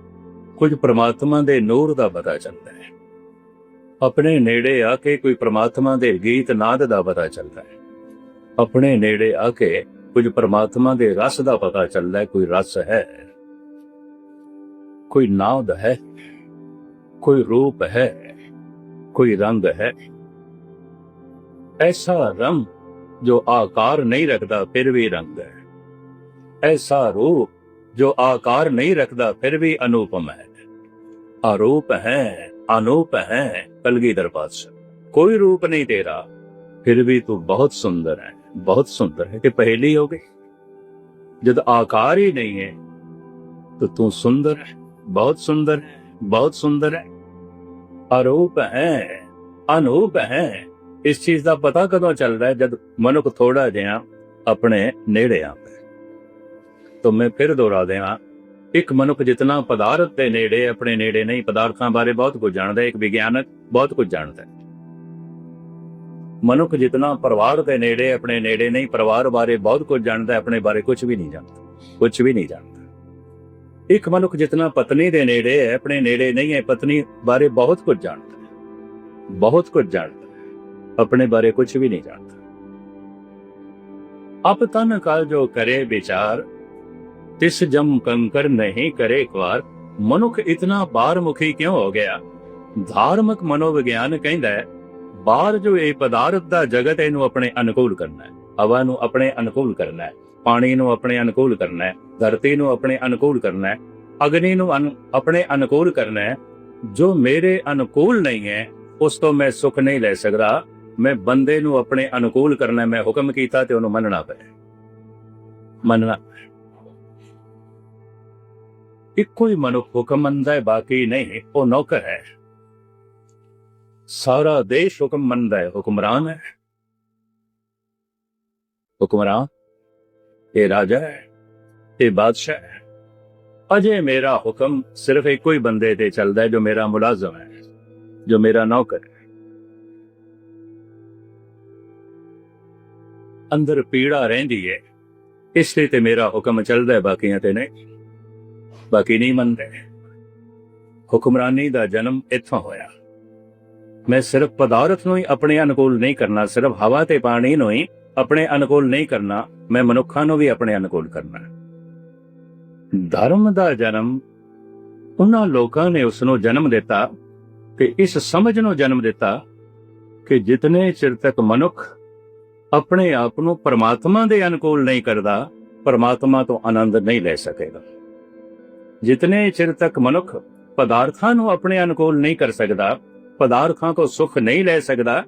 ਕੁਝ ਪ੍ਰਮਾਤਮਾ ਦੇ ਨੂਰ ਦਾ ਪਤਾ ਚੱਲਦਾ ਹੈ। ਆਪਣੇ ਨੇੜੇ ਆ ਕੇ ਕੋਈ ਪ੍ਰਮਾਤਮਾ ਦੇ ਗੀਤ ਨਾਦ ਦਾ ਪਤਾ ਚੱਲਦਾ ਹੈ। ਆਪਣੇ ਨੇੜੇ ਆ ਕੇ ਕੁਝ ਪ੍ਰਮਾਤਮਾ ਦੇ ਰਸ ਦਾ ਪਤਾ ਚੱਲਦਾ ਹੈ, ਕੋਈ ਰਸ ਹੈ। ਕੋਈ ਨਾਦ ਹੈ, ਕੋਈ ਰੂਪ ਹੈ, ਕੋਈ ਰੰਗ ਹੈ। ਐਸਾ ਰੰਗ ਜੋ ਆਕਾਰ ਨਹੀਂ ਰੱਖਦਾ, ਫਿਰ ਵੀ ਰੰਗ ਹੈ। ਐਸਾ ਰੂਪ ਜੋ ਆਕਾਰ ਨਹੀਂ ਰੱਖਦਾ ਫਿਰ ਵੀ ਅਨੂਪਮ ਹੈ ਆਰੂਪ ਹੈ ਅਨੂਪ ਹੈ ਕਲਗੀਧਰ ਪਾਤਸ਼ਾਹ ਕੋਈ ਰੂਪ ਨਹੀਂ ਤੇਰਾ ਫਿਰ ਵੀ ਤੂੰ ਬਹੁਤ ਸੁੰਦਰ ਹੈ ਬਹੁਤ ਸੁੰਦਰ ਹੈ ਕਿ ਪਹਿਲੀ ਹੋ ਗਈ ਜਦ ਆਕਾਰ ਹੀ ਨਹੀਂ ਹੈ तो तू सुंदर है बहुत सुंदर है बहुत सुंदर है ਅਰੂਪ ਹੈ ਅਨੂਪ ਹੈ ਇਸ ਚੀਜ਼ ਦਾ ਪਤਾ ਕਦੋਂ ਚੱਲਦਾ ਹੈ ਜਦ ਮਨੁੱਖ ਥੋੜਾ ਜਿਹਾ ਆਪਣੇ ਨੇੜੇ ਆਉਂਦਾ ਹੈ ਤਾਂ ਮੈਂ ਫਿਰ ਦੁਹਰਾ ਦਿਆਂ ਇੱਕ ਮਨੁੱਖ ਜਿਤਨਾ ਪਦਾਰਥ ਦੇ ਨੇੜੇ, ਆਪਣੇ ਨੇੜੇ ਨਹੀਂ, ਪਦਾਰਥਾਂ ਬਾਰੇ ਬਹੁਤ ਕੁਝ ਜਾਣਦਾ ਹੈ, ਇੱਕ ਵਿਗਿਆਨਕ ਬਹੁਤ ਕੁਝ ਜਾਣਦਾ ਹੈ। ਮਨੁੱਖ ਜਿਤਨਾ ਪਰਿਵਾਰ ਦੇ ਨੇੜੇ, ਆਪਣੇ ਨੇੜੇ ਨਹੀਂ, ਪਰਿਵਾਰ ਬਾਰੇ ਬਹੁਤ ਕੁਝ ਜਾਣਦਾ ਹੈ, ਆਪਣੇ ਬਾਰੇ ਕੁਝ ਵੀ ਨਹੀਂ ਜਾਣਦਾ। ਕੁਝ ਵੀ ਨਹੀਂ ਜਾਣਦਾ। ਇੱਕ ਮਨੁੱਖ ਜਿਤਨਾ ਪਤਨੀ ਦੇ ਨੇੜੇ ਹੈ, ਆਪਣੇ ਨੇੜੇ ਨਹੀਂ ਹੈ, ਪਤਨੀ ਬਾਰੇ ਬਹੁਤ ਕੁਝ ਜਾਣਦਾ ਹੈ। ਬਹੁਤ ਕੁਝ ਜਾਣਦਾ ਹੈ। ਆਪਣੇ ਬਾਰੇ ਕੁਝ ਵੀ ਨਹੀਂ ਜਾਣਦਾ। ਅਪ ਤਨ ਕਾਲ ਜੋ ਕਰੇ ਵਿਚਾਰ ਤਿਸ ਜਮ ਕੰਕਰ ਨਹੀਂ ਕਰੇ ਇੱਕ ਮਨੁੱਖ ਇਤਨਾ ਬਾਹਰਮੁਖੀ ਕਿਉਂ ਹੋ ਗਿਆ? ਧਾਰਮਿਕ ਮਨੋਵਿਗਿਆਨ ਕਹਿੰਦਾ ਹੈ ਬਾਹਰ ਜੋ ਇਹ ਪਦਾਰਥ ਦਾ ਜਗਤ ਇਹਨੂੰ ਆਪਣੇ ਅਨੁਕੂਲ ਕਰਨਾ ਹੈ। ਹਵਾ ਨੂੰ ਆਪਣੇ ਅਨੁਕੂਲ ਕਰਨਾ ਹੈ, ਪਾਣੀ ਨੂੰ ਆਪਣੇ ਅਨੁਕੂਲ ਕਰਨਾ ਹੈ, ਧਰਤੀ ਨੂੰ ਆਪਣੇ ਅਨੁਕੂਲ ਕਰਨਾ ਹੈ, ਅਗਨੀ ਨੂੰ ਅਨ- ਆਪਣੇ ਅਨੁਕੂਲ ਕਰਨਾ ਹੈ। ਜੋ ਮੇਰੇ ਅਨੁਕੂਲ ਨਹੀਂ ਹੈ, ਉਸ ਤੋਂ ਮੈਂ ਸੁੱਖ ਨਹੀਂ ਲੈ ਸਕਦਾ। ਮੈਂ ਬੰਦੇ ਨੂੰ ਆਪਣੇ ਅਨੁਕੂਲ ਕਰਨਾ ਮੈਂ ਹੁਕਮ ਕੀਤਾ ਤੇ ਉਹਨੂੰ ਮੰਨਣਾ ਪਿਆ ਮੰਨਣਾ। ਇੱਕੋ ਹੀ ਮਨੁੱਖ ਹੁਕਮ ਮੰਨਦਾ ਹੈ, ਬਾਕੀ ਨਹੀਂ, ਉਹ ਨੌਕਰ ਹੈ। ਸਾਰਾ ਦੇਸ਼ ਹੁਕਮ ਮੰਨਦਾ ਹੈ, ਹੁਕਮਰਾਨ ਹੈ। ਹੁਕਮਰਾਨ, ਇਹ ਰਾਜਾ ਹੈ, ਇਹ ਬਾਦਸ਼ਾਹ ਹੈ। ਅਜੇ ਮੇਰਾ ਹੁਕਮ ਸਿਰਫ ਇੱਕੋ ਹੀ ਬੰਦੇ ਤੇ ਚੱਲਦਾ ਹੈ, ਜੋ ਮੇਰਾ ਮੁਲਾਜ਼ਮ ਹੈ, ਜੋ ਮੇਰਾ ਨੌਕਰ ਹੈ। ਅੰਦਰ ਪੀੜਾ ਰਹਿੰਦੀ ਹੈ, ਇਸ ਤੇ ਮੇਰਾ ਹੁਕਮ ਚੱਲਦਾ ਹੈ, ਬਾਕੀਆਂ ਤੇ ਨਹੀਂ। ਬਾਕੀ ਨਹੀਂ ਮੰਨਦੇ। ਹੁਕਮਰਾਨੀ ਦਾ ਜਨਮ ਇੱਥੋਂ ਹੋਇਆ। ਮੈਂ ਸਿਰਫ ਪਦਾਰਥ ਨੂੰ ਹੀ ਆਪਣੇ ਅਨੁਕੂਲ ਨਹੀਂ ਕਰਨਾ, ਸਿਰਫ ਹਵਾ ਤੇ ਪਾਣੀ ਨੂੰ ਹੀ ਆਪਣੇ ਅਨੁਕੂਲ ਨਹੀਂ ਕਰਨਾ, ਮੈਂ ਮਨੁੱਖਾਂ ਨੂੰ ਵੀ ਆਪਣੇ ਅਨੁਕੂਲ ਕਰਨਾ। ਧਰਮ ਦਾ ਜਨਮ, ਉਹਨਾਂ ਲੋਕਾਂ ਨੇ ਉਸ ਨੂੰ ਜਨਮ ਦਿੱਤਾ ਤੇ ਇਸ ਸਮਝ ਨੂੰ ਜਨਮ ਦਿੱਤਾ ਕਿ ਜਿਤਨੇ ਚਿਰ ਤੱਕ ਮਨੁੱਖ ਆਪਣੇ ਆਪ ਨੂੰ ਪਰਮਾਤਮਾ ਦੇ ਅਨੁਕੂਲ ਨਹੀਂ ਕਰਦਾ, ਪਰਮਾਤਮਾ ਤੋਂ ਆਨੰਦ ਨਹੀਂ ਲੈ ਸਕੇਗਾ। ਜਿਤਨੇ ਚਿਰ ਤੱਕ ਮਨੁੱਖ ਪਦਾਰਥਾਂ ਨੂੰ ਆਪਣੇ ਅਨੁਕੂਲ ਨਹੀਂ ਕਰ ਸਕਦਾ, ਪਦਾਰਥਾਂ ਤੋਂ ਸੁੱਖ ਨਹੀਂ ਲੈ ਸਕਦਾ,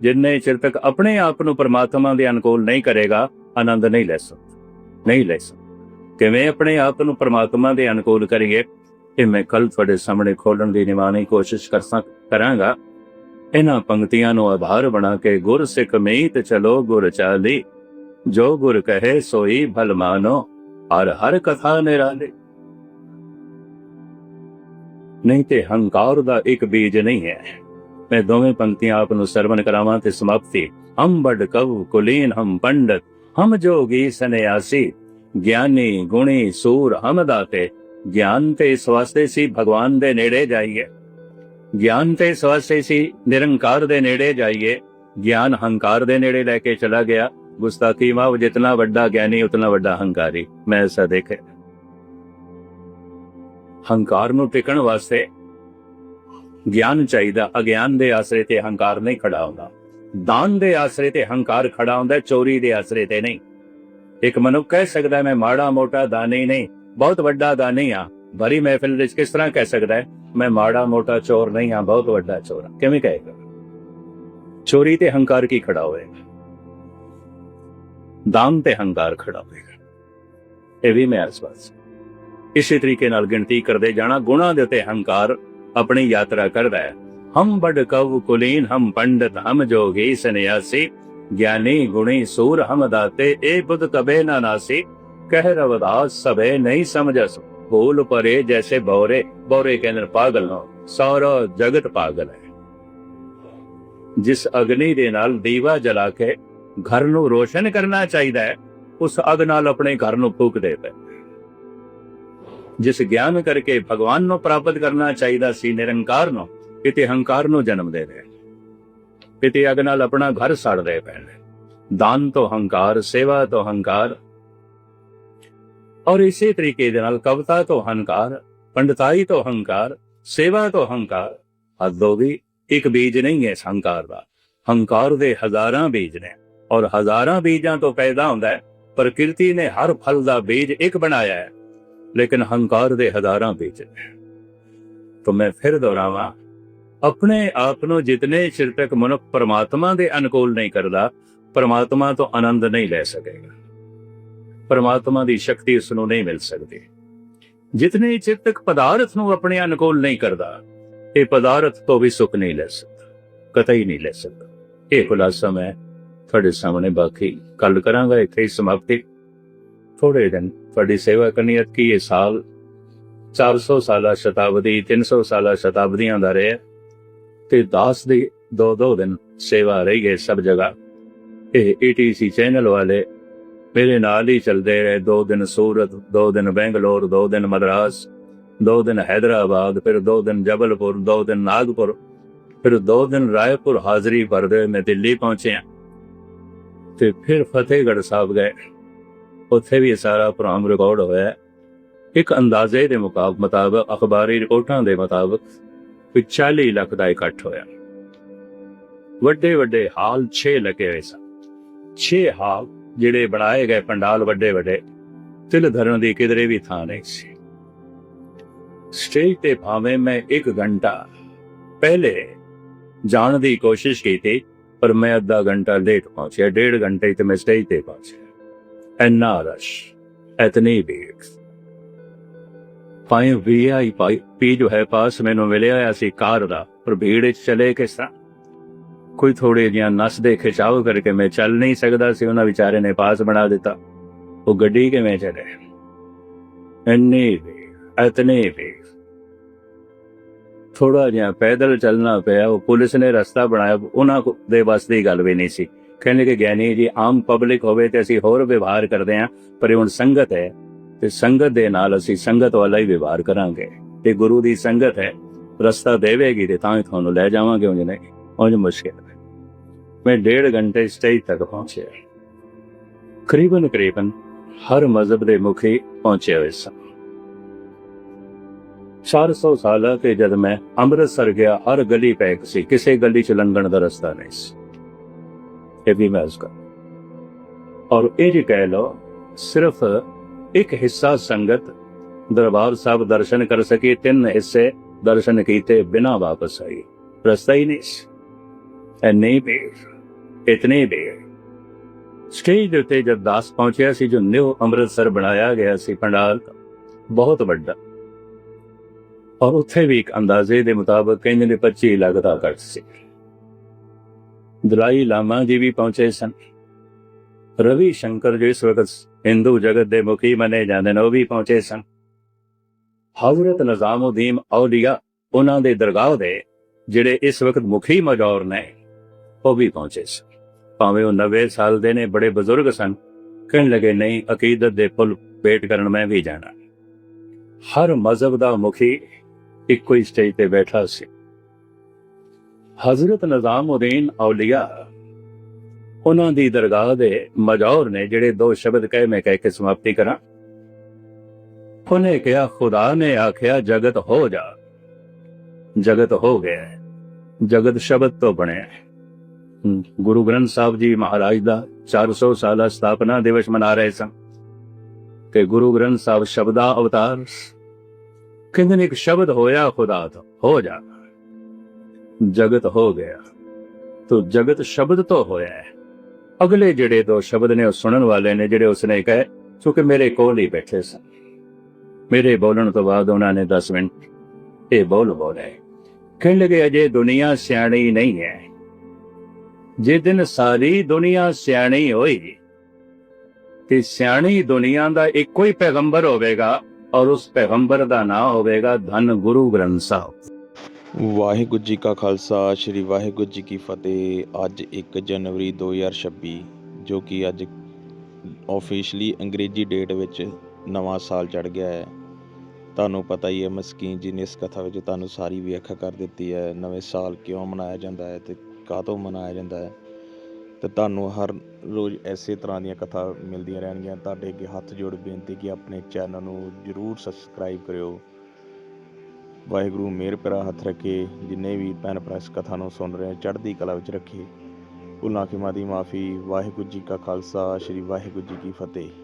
ਜਿੰਨੇ ਚਿਰ ਤੱਕ ਆਪਣੇ ਆਪ ਨੂੰ ਪਰਮਾਤਮਾ ਦੇ ਅਨੁਕੂਲ ਨਹੀਂ ਕਰੇਗਾ, ਆਨੰਦ ਨਹੀਂ ਲੈ ਸਕਦਾ, ਨਹੀਂ ਲੈ ਸਕਦਾ। ਕਿਵੇਂ ਆਪਣੇ ਆਪ ਨੂੰ ਪਰਮਾਤਮਾ ਦੇ ਅਨੁਕੂਲ ਕਰੀਏ? ਇਹ ਮੈਂ ਕੱਲ ਤੁਹਾਡੇ ਸਾਹਮਣੇ ਖੋਲਣ ਦੀ ਨਿਮਾਣੀ ਕੋਸ਼ਿਸ਼ ਕਰ ਸਕ, ਕਰਾਂਗਾ। ਇਹਨਾਂ ਪੰਕਤੀਆਂ ਨੂੰ ਆਧਾਰ ਬਣਾ ਕੇ ਗੁਰ ਸਿੱਖ ਮੀਤ ਚਲੋ ਗੁਰ ਚਾਲੀ। ਜੋ ਗੁਰ ਕਹੇ ਸੋਈ ਭਲ ਮਾਨੋ, ਹਰ ਹਰ ਕਥਾ ਨਿਰਾਲੇ। ਨਹੀਂ ਤੇ ਹੰਕਾਰ ਦਾ ਇੱਕ ਬੀਜ ਨਹੀਂ ਹੈ। ਮੈਂ ਦੋਵੇਂ ਪੰਕਤੀਆਂ ਆਪ ਨੂੰ ਸਰਵਨ ਕਰਾਵਾਂ ਤੇ ਸਮਾਪਤੀ। ਹਮ ਬੜ ਕਉ ਕੁਲੀਨ, ਹਮ ਪੰਡਤ, ਹਮ ਜੋਗੀ ਸੰਨਿਆਸੀ। ਗਿਆਨੀ ਗੁਣੀ ਸੂਰ ਹਮ ਦਾਤੇ, ਗਿਆਨ ਤੇ ਸਵਾਸੇ ਸੀ ਭਗਵਾਨ ਦੇ ਨੇੜੇ ਜਾਈਏ। ਗਿਆਨ ਤੇ ਸਵਾਸੇ ਸੀ ਨਿਰੰਕਾਰ ਦੇ ਨੇੜੇ ਜਾਈਏ। ਗਿਆਨ ਹੰਕਾਰ ਦੇ ਨੇੜੇ ਲੈ ਕੇ ਚਲਾ ਗਿਆ। ਗੁਸਤਾਖੀ ਮਾਂ ਜਿਤਨਾ ਵੱਡਾ ਗਿਆਨੀ, ਉਤਨਾ ਵੱਡਾ ਹੰਕਾਰੀ। ਮੈਂ ਐਸਾ ਦੇਖਿਆ। ਹੰਕਾਰ ਨੂੰ ਟਿਕਣ ਵਾਸਤੇ ਗਿਆਨ ਚਾਹੀਦਾ, ਅਗਿਆਨ ਦੇ ਆਸਰੇ ਤੇ ਹੰਕਾਰ ਨਹੀਂ ਖੜਾ ਹੁੰਦਾ। ਦਾਨ ਦੇ ਆਸਰੇ ਤੇ ਹੰਕਾਰ ਖੜਾ ਹੁੰਦਾ, ਚੋਰੀ ਦੇ ਆਸਰੇ ਤੇ ਨਹੀਂ। ਇੱਕ ਮਨੁੱਖ ਕਹਿ ਸਕਦਾ, ਮੈਂ ਮਾੜਾ ਮੋਟਾ ਦਾਨੀ ਨਹੀਂ, ਬਹੁਤ ਵੱਡਾ ਦਾਨੀ ਆ ਭਰੀ ਮਹਿਫਿਲ ਵਿੱਚ ਕਿਸ ਤਰ੍ਹਾਂ ਕਹਿ ਸਕਦਾ ਹੈ, ਮੈਂ ਮਾੜਾ ਮੋਟਾ ਚੋਰ ਨਹੀਂ ਆ ਬਹੁਤ ਵੱਡਾ ਚੋਰ ਹਾਂ? ਕਿਵੇਂ ਕਹੇਗਾ? ਚੋਰੀ ਤੇ ਹੰਕਾਰ ਕੀ ਖੜਾ ਹੋਏਗਾ? ਦਾਨ ਤੇ ਹੰਕਾਰ ਖੜਾ ਹੋਏਗਾ। ਇਹ ਵੀ ਮੈਂ ਅਸਵਾਸ ਇਸੇ ਤਰੀਕੇ ਨਾਲ ਗਿਣਤੀ ਕਰਦੇ ਜਾਣਾ, ਗੁਣਾ ਦੇ ਉੱਤੇ ਹੰਕਾਰ ਆਪਣੀ ਯਾਤਰਾ ਕਰਦਾ ਹੈ। ਹਮ ਬੜ ਕਵ ਕੁਲੀਨ, ਹਮ ਪੰਡਤ, ਹਮ ਜੋਗੀ ਸੰਨਿਆਸੀ, ਗਿਆਨੀ ਗੁਣੀ ਸੂਰ ਹਮ ਦਾਤੇ, ਏ ਬੁੱਧ ਕਬੇ ਨਾ ਨਾਸੀ, ਕਹਿ ਰਵਦਾਸ ਸਭੇ ਨਹੀਂ ਸਮਝਸ, ਭੂਲ ਪਰੇ ਜੈਸੇ ਬੌਰੇ ਬੌਰੇ ਕਹਿੰਦੇ ਪਾਗਲ ਹੋ ਸਾਰਾ ਜਗਤ ਪਾਗਲ ਹੈ। ਜਿਸ ਅਗਨੀ ਦੇ ਨਾਲ ਦੀਵਾ ਜਲਾ ਕੇ ਘਰ ਨੂੰ ਰੋਸ਼ਨ ਕਰਨਾ ਚਾਹੀਦਾ ਹੈ, ਉਸ ਅਗ ਨਾਲ ਆਪਣੇ ਘਰ ਨੂੰ ਫੂਕ ਦੇ ਪਏ ਜਿਸ ਗਿਆਨ ਕਰਕੇ ਭਗਵਾਨ ਨੂੰ ਪ੍ਰਾਪਤ ਕਰਨਾ ਚਾਹੀਦਾ ਸੀ, ਨਿਰੰਕਾਰ ਨੂੰ, ਕਿਤੇ ਹੰਕਾਰ ਨੂੰ ਜਨਮ ਦੇ ਰਹੇ। ਕਿਤੇ ਅਗ ਨਾਲ ਆਪਣਾ ਘਰ ਸੜ ਰਹੇ ਨੇ ਦਾਨ ਤੋਂ ਹੰਕਾਰ, ਸੇਵਾ ਤੋਂ ਹੰਕਾਰ। ਔਰ ਇਸੇ ਤਰੀਕੇ ਦੇ ਨਾਲ ਕਵਿਤਾ ਤੋਂ ਹੰਕਾਰ, ਪੰਡਤਾਈ ਤੋਂ ਹੰਕਾਰ, ਸੇਵਾ ਤੋਂ ਹੰਕਾਰ ਹੱਦੋਂ ਵੀ ਇੱਕ ਬੀਜ ਨਹੀਂ ਹੈ ਇਸ ਹੰਕਾਰ ਦਾ। ਹੰਕਾਰ ਦੇ ਹਜ਼ਾਰਾਂ ਬੀਜ ਨੇ, ਔਰ ਹਜ਼ਾਰਾਂ ਬੀਜਾਂ ਤੋਂ ਪੈਦਾ ਹੁੰਦਾ ਹੈ। ਪ੍ਰਕਿਰਤੀ ਨੇ ਹਰ ਫਲ ਦਾ ਬੀਜ ਇੱਕ ਬਣਾਇਆ ਹੈ। ਲੇਕਿਨ ਹੰਕਾਰ ਦੇ ਹਜ਼ਾਰਾਂ ਬੀਜ ਨੇ ਮੈਂ ਫਿਰ ਦੁਹਰਾਵਾਂ, ਆਪਣੇ ਆਪ ਨੂੰ ਜਿਤਨੇ ਚਿਰ ਤੱਕ ਮਨੁੱਖ ਪਰਮਾਤਮਾ ਦੇ ਅਨੁਕੂਲ ਨਹੀਂ ਕਰਦਾ, ਪਰਮਾਤਮਾ ਤੋਂ ਆਨੰਦ ਨਹੀਂ ਲੈ ਸਕੇਗਾ। ਪਰਮਾਤਮਾ ਦੀ ਸ਼ਕਤੀ ਉਸ ਨੂੰ ਨਹੀਂ ਮਿਲ ਸਕਦੀ। ਜਿਤਨੇ ਚਿਰ ਤੱਕ ਪਦਾਰਥ ਨੂੰ ਆਪਣੇ ਅਨੁਕੂਲ ਨਹੀਂ ਕਰਦਾ, ਇਹ ਪਦਾਰਥ ਤੋਂ ਵੀ ਸੁੱਖ ਨਹੀਂ ਲੈ ਸਕਦਾ, ਕਤਈ ਨਹੀਂ ਲੈ ਸਕਦਾ। ਇਹ ਖੁਲਾਸਾ ਮੈਂ ਤੁਹਾਡੇ ਸਾਹਮਣੇ ਬਾਕੀ ਕੱਲ ਕਰਾਂਗਾ, ਇੱਥੇ ਹੀ ਸਮਾਪਤੀ। ਥੋੜੇ ਦਿਨ ਤੁਹਾਡੀ ਸੇਵਾ ਕਰਨੀ ਹੈ ਕਿ ਇਹ ਸਾਲ 400 ਸਾਲਾ ਸ਼ਤਾਬਦੀ 300 ਸਾਲਾ ਸ਼ਤਾਬਦੀਆਂ ਦਾ ਰਿਹਾ। ਤੇ ਦਾਸ ਦੀ ਦੋ ਦੋ ਦਿਨ ਸੇਵਾ ਰਹੀ ਹੈ ਸਭ ਜਗ੍ਹਾ। ਇਹ ਏਟੀਸੀ ਚੈਨਲ ਵਾਲੇ ਮੇਰੇ ਨਾਲ ਹੀ ਚੱਲਦੇ ਰਹੇ। ਦੋ ਦਿਨ ਸੂਰਤ, ਦੋ ਦਿਨ ਬੈਂਗਲੌਰ, ਦੋ ਦਿਨ ਮਦਰਾਸ, ਦੋ ਦਿਨ ਹੈਦਰਾਬਾਦ, ਫਿਰ ਦੋ ਦਿਨ ਜਬਲਪੁਰ, ਦੋ ਦਿਨ ਨਾਗਪੁਰ, ਫਿਰ ਦੋ ਦਿਨ ਰਾਏਪੁਰ ਹਾਜ਼ਰੀ ਭਰਦੇ ਮੈਂ ਦਿੱਲੀ ਪਹੁੰਚਿਆ। ਤੇ ਫਿਰ ਫਤਿਹਗੜ੍ਹ ਸਾਹਿਬ ਗਏ। ਉੱਥੇ ਵੀ ਸਾਰਾ ਪ੍ਰੋਗਰਾਮ ਰਿਕਾਰਡ ਹੋਇਆ ਹੈ। ਇੱਕ ਅੰਦਾਜ਼ੇ ਦੇ ਮੁਕਾਬ ਮੁਤਾਬਕ, ਅਖਬਾਰੀ ਰਿਪੋਰਟਾਂ ਦੇ ਮੁਤਾਬਕ ਵੀ 40 ਲੱਖ ਦਾ ਇਕੱਠ ਹੋਇਆ। ਵੱਡੇ ਵੱਡੇ ਹਾਲ 6 ਲੱਗੇ ਹੋਏ ਸਨ। 6 ਹਾਲ ਜਿਹੜੇ ਬਣਾਏ ਗਏ ਪੰਡਾਲ ਵੱਡੇ ਵੱਡੇ ਤਿਲ ਧਰਨ ਦੀ ਕਿਧਰੇ ਵੀ ਥਾਂ ਨਹੀਂ ਸੀ। ਸਟੇਜ ਤੇ ਭਾਵੇਂ ਮੈਂ 1 ਘੰਟਾ ਪਹਿਲੇ ਜਾਣ ਦੀ ਕੋਸ਼ਿਸ਼ ਕੀਤੀ, ਪਰ ਮੈਂ ਅੱਧਾ ਘੰਟਾ ਲੇਟ ਪਹੁੰਚਿਆ। ਡੇਢ ਘੰਟੇ ਤੇ ਮੈਂ ਸਟੇਜ ਤੇ ਪਹੁੰਚਿਆ। ਇੰਨਾ ਰਸ਼ ਇਤਨੀ ਭੀੜ ਪਾਏ ਵੀਆਈ ਪਾਈ ਪੀ ਜੋ ਹੈ ਪਾਸ ਮੈਨੂੰ ਮਿਲਿਆ ਹੋਇਆ ਸੀ ਕਾਰ ਦਾ ਪਰ ਭੀੜ ਵਿੱਚ ਚਲੇ ਕਿਸ ਤਰ੍ਹਾਂ ਕੋਈ ਥੋੜੇ ਜਿਹਾ ਨਸਦੇ ਖਿਚਾਵ ਕਰਕੇ ਮੈਂ ਚੱਲ ਨਹੀਂ ਸਕਦਾ ਸੀ ਉਹਨਾਂ ਵਿਚਾਰੇ ਨੇ ਪਾਸ ਬਣਾ ਦਿੱਤਾ ਉਹ ਗੱਡੀ ਕਿਵੇਂ ਚਲੇ ਇੰਨੀ ਭੀੜ ਇਤਨੀ ਭੀੜ ਥੋੜਾ ਜਿਹਾ ਪੈਦਲ ਚੱਲਣਾ ਪਿਆ ਉਹ ਪੁਲਿਸ ਨੇ ਰਸਤਾ ਬਣਾਇਆ ਉਹਨਾਂ ਦੇ ਬਸ ਦੀ ਗੱਲ ਵੀ ਨਹੀਂ ਸੀ ਕਹਿੰਦੇ ਕਿ ਗਿਆਨੀ ਜੀ, ਆਮ ਪਬਲਿਕ ਹੋਵੇ ਤੇ ਅਸੀਂ ਹੋਰ ਵਿਵਹਾਰ ਕਰਦੇ ਹਾਂ, ਪਰ ਇਹ ਹੁਣ ਸੰਗਤ ਹੈ ਤੇ ਸੰਗਤ ਦੇ ਨਾਲ ਅਸੀਂ ਸੰਗਤ ਵਾਲਾ ਹੀ ਵਿਵਹਾਰ ਕਰਾਂਗੇ ਤੇ ਗੁਰੂ ਦੀ ਸੰਗਤ ਹੈ, ਰਸਤਾ ਦੇਵੇਗੀ ਤੇ ਤਾਂ ਹੀ ਤੁਹਾਨੂੰ ਲੈ ਜਾਵਾਂਗੇ ਉਂਝ ਨਹੀਂ, ਉਂਝ ਮੁਸ਼ਕਿਲ ਹੈ। ਮੈਂ ਡੇਢ ਘੰਟੇ ਸਟੇਜ ਤੱਕ ਪਹੁੰਚਿਆ। ਕਰੀਬਨ ਕਰੀਬਨ ਹਰ ਮਜ਼ਹਬ ਦੇ ਮੁਖੀ ਪਹੁੰਚੇ ਹੋਏ ਸਨ। 400 ਸਾਲਾਂ ਤੇ ਜਦ ਮੈਂ ਅੰਮ੍ਰਿਤਸਰ ਗਿਆ, ਹਰ ਗਲੀ ਪੈਕ ਸੀ, ਕਿਸੇ ਗਲੀ ਚ ਲੰਘਣ ਦਾ ਰਸਤਾ ਨਹੀਂ ਸੀ। ਇਹ ਵੀ ਮੈਂ ਉਸ ਔਰ ਇਹ ਜੀ ਕਹਿ ਲਓ ਸਿਰਫ ਇੱਕ ਹਿੱਸਾ ਸੰਗਤ ਦਰਬਾਰ ਸਾਹਿਬ ਦਰਸ਼ਨ ਕਰ ਸਕੀ ਤਿੰਨ ਹਿੱਸੇ ਦਰਸ਼ਨ ਕੀਤੇ ਬਿਨਾ ਵਾਪਸ ਆਈ ਰਸਤਾ ਹੀ ਨਹੀਂ ਸੀ ਐਨੇ ਭੀੜ ਇਤਨੇ ਭੀੜ ਸਟੇਜ ਦੇ ਉੱਤੇ ਜਦ ਦਾਸ ਪਹੁੰਚਿਆ ਸੀ ਜੋ ਨਿਊ ਅੰਮ੍ਰਿਤਸਰ ਬਣਾਇਆ ਗਿਆ ਸੀ ਪੰਡਾਲ ਬਹੁਤ ਵੱਡਾ ਔਰ ਉੱਥੇ ਵੀ ਇੱਕ ਅੰਦਾਜ਼ੇ ਦੇ ਮੁਤਾਬਕ ਕਹਿੰਦੇ ਨੇ 25 ਲੱਖ ਦਾ ਘੱਟ ਸੀ ਦਲਾਈ ਲਾਮਾ ਜੀ ਵੀ ਪਹੁੰਚੇ ਸਨ। ਰਵੀ ਸ਼ੰਕਰ ਜੋ ਇਸ ਵਕਤ ਹਿੰਦੂ ਜਗਤ ਦੇ ਮੁਖੀ ਮੰਨੇ ਜਾਂਦੇ ਨੇ, ਉਹ ਵੀ ਪਹੁੰਚੇ ਸਨ। ਹਜ਼ਰਤ ਨਿਜ਼ਾਮਉਦੀਨ ਔਲੀਆ ਉਹਨਾਂ ਦੇ ਦਰਗਾਹ ਦੇ, ਜਿਹੜੇ ਇਸ ਵਕਤ ਮੁਖੀ ਮਜੌਰ ਨੇ, ਉਹ ਵੀ ਪਹੁੰਚੇ ਸਨ। ਭਾਵੇਂ ਉਹ 90 ਸਾਲ ਦੇ ਨੇ, ਬੜੇ ਬਜ਼ੁਰਗ ਸਨ। ਕਹਿਣ ਲੱਗੇ, ਨਹੀਂ, ਅਕੀਦਤ ਦੇ ਫੁੱਲ ਪੇਟ ਕਰਨ ਮੈਂ ਵੀ ਜਾਣਾ। ਹਰ ਮਜ਼ਹਬ ਦਾ ਮੁਖੀ ਇੱਕੋ ਹੀ ਸਟੇਜ ਤੇ ਬੈਠਾ ਸੀ। ਹਜ਼ਰਤ ਨਿਜ਼ਾਮਉਦੀਨ ਔਲੀਆ, ਉਹਨਾਂ ਦੀ ਦਰਗਾਹ ਦੇ ਮਜੌਰ ਨੇ ਜਿਹੜੇ ਦੋ ਸ਼ਬਦ ਕਹੇ ਮੈਂ ਕਹਿ ਕੇ ਸਮਾਪਤੀ ਕਰਾਂ। ਉਹਨੇ ਕਿਹਾ, ਖੁਦਾ ਨੇ ਆਖਿਆ, ਜਗਤ ਹੋ ਜਾ। ਜਗਤ ਹੋ ਗਿਆ ਜਗਤ ਸ਼ਬਦ ਤੋਂ ਬਣਿਆ ਗੁਰੂ ਗ੍ਰੰਥ ਸਾਹਿਬ ਜੀ ਮਹਾਰਾਜ ਦਾ 400 ਸਾਲਾ ਸਥਾਪਨਾ ਦਿਵਸ ਮਨਾ ਰਹੇ ਸਨ ਤੇ ਗੁਰੂ ਗ੍ਰੰਥ ਸਾਹਿਬ ਸ਼ਬਦਾ ਅਵਤਾਰ ਕਹਿੰਦੇ ਨੇ ਇੱਕ ਸ਼ਬਦ ਹੋਇਆ, ਖੁਦਾ ਤੋਂ? ਹੋ ਜਾ। ਜਗਤ ਹੋ ਗਿਆ। ਤੋ ਜਗਤ ਸ਼ਬਦ ਤੋਂ ਹੋਇਆ ਹੈ। ਅਗਲੇ ਜਿਹੜੇ ਦੋ ਸ਼ਬਦ ਨੇ ਉਹ ਸੁਣਨ ਵਾਲੇ ਨੇ, ਜਿਹੜੇ ਉਸਨੇ ਕਹੇ ਕਿਉਂਕਿ ਮੇਰੇ ਕੋਲ ਹੀ ਬੈਠੇ ਸਨ ਮੇਰੇ ਬੋਲਣ ਤੋਂ ਬਾਅਦ ਉਹਨਾਂ ਨੇ 10 ਮਿੰਟ, ਇਹ ਬੋਲ ਬੋਲੇ ਕਹਿਣ ਲੱਗੇ, ਅਜੇ ਦੁਨੀਆ ਸਿਆਣੀ ਨਹੀਂ ਹੈ। ਜੇ ਦਿਨ ਸਾਰੀ ਦੁਨੀਆ ਸਿਆਣੀ ਹੋਈ, ਤੇ ਸਿਆਣੀ ਦੁਨੀਆ ਦਾ ਇੱਕੋ ਹੀ ਪੈਗੰਬਰ ਹੋਵੇਗਾ ਔਰ ਉਸ ਪੈਗੰਬਰ ਦਾ ਨਾਮ ਹੋਵੇਗਾ ਧੰਨ ਗੁਰੂ ਗ੍ਰੰਥ ਸਾਹਿਬ। ਵਾਹਿਗੁਰੂ ਜੀ ਕਾ ਖਾਲਸਾ, ਸ੍ਰੀ ਵਾਹਿਗੁਰੂ ਜੀ ਕੀ ਫਤਿਹ। ਅੱਜ 1 ਜਨਵਰੀ 2026 ਜੋ ਕਿ ਅੱਜ ਆਫੀਸ਼ੀਅਲੀ ਅੰਗਰੇਜ਼ੀ ਡੇਟ ਵਿੱਚ ਨਵਾਂ ਸਾਲ ਚੜ ਗਿਆ ਹੈ। ਤੁਹਾਨੂੰ ਪਤਾ ਹੀ ਹੈ, ਮਸਕੀਨ ਜੀ ਨੇ ਇਸ ਕਥਾ ਵਿੱਚ ਤੁਹਾਨੂੰ ਸਾਰੀ ਵਿਆਖਿਆ ਕਰ ਦਿੱਤੀ ਹੈ, ਨਵੇਂ ਸਾਲ ਕਿਉਂ ਮਨਾਇਆ ਜਾਂਦਾ ਹੈ ਤੇ ਕਾਹਤੋਂ ਮਨਾਇਆ ਜਾਂਦਾ ਹੈ। ਤੇ ਤੁਹਾਨੂੰ ਹਰ ਰੋਜ਼ ਐਸੇ ਤਰ੍ਹਾਂ ਦੀਆਂ ਕਥਾ ਮਿਲਦੀਆਂ ਰਹਿਣਗੀਆਂ। ਤੁਹਾਡੇ ਅੱਗੇ ਹੱਥ ਜੋੜ ਬੇਨਤੀ ਕਿ ਆਪਣੇ ਚੈਨਲ ਨੂੰ ਜਰੂਰ ਸਬਸਕ੍ਰਾਈਬ ਕਰਿਓ। ਵਾਹਿਗੁਰੂ ਮੇਰ ਪਿਆਰਾ ਹੱਥ ਰੱਖੇ, ਜਿੰਨੇ ਵੀ ਭੈਣ ਭਰਾ ਇਸ ਕਥਾ ਨੂੰ ਸੁਣ ਰਹੇ ਚੜ੍ਹਦੀ ਕਲਾ ਵਿੱਚ ਰੱਖੇ। ਭੁੱਲਾਂ ਖਿਮਾ ਦੀ ਮਾਫੀ, ਵਾਹਿਗੁਰੂ ਜੀ ਕਾ ਖਾਲਸਾ, ਸ੍ਰੀ ਵਾਹਿਗੁਰੂ ਜੀ ਕੀ ਫਤਿਹ।